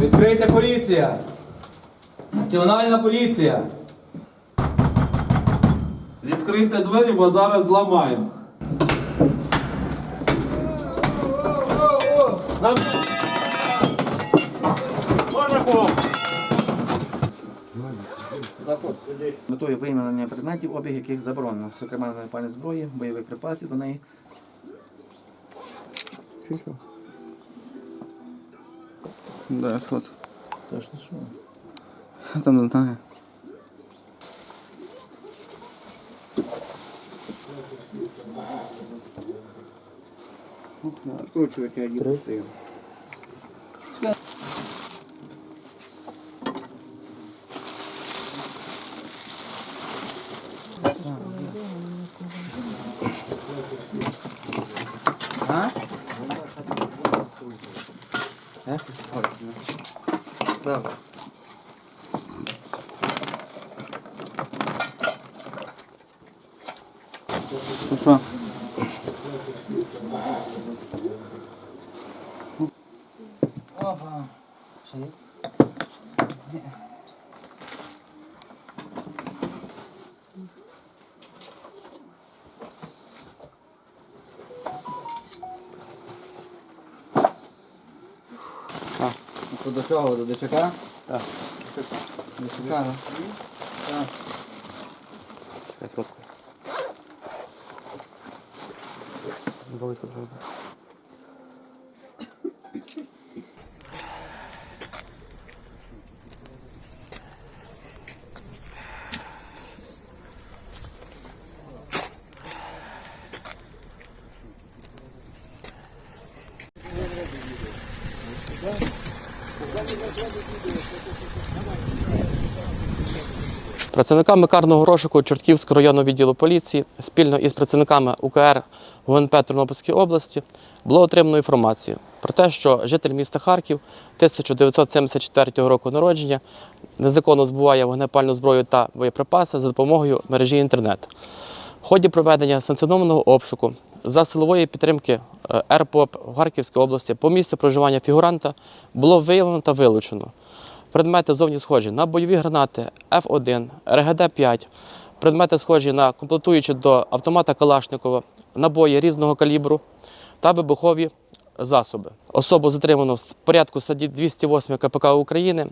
Відкрийте поліція! Національна поліція! Відкрийте двері, бо зараз зламаємо. Метою виявлення предметів, обіг яких заборонено, зокрема напальної зброї, бойових припасів до неї. Чого? Да, сход. Точно що? Там не знаю. Откручивать я не стою. А? 哎，好，不要。说。老婆，谁？哎 Ну, До чого? До дичака? Так. Дичака, так? Так. Я сфоткаю. Велика вже. Працівниками карного розшуку Чортківського районного відділу поліції спільно із працівниками УКР ГУНП Тернопільської області було отримано інформацію про те, що житель міста Харків 1974 року народження незаконно збуває вогнепальну зброю та боєприпаси за допомогою мережі інтернет. В ході проведення санкціонованого обшуку за силової підтримки е, РПОП в Харківській області по місцю проживання фігуранта було виявлено та вилучено предмети зовні схожі на бойові гранати F1, РГД-5, предмети схожі на комплектуючі до автомата Калашникова, набої різного калібру та вибухові засоби. Особу затримано в порядку статті 208 КПК України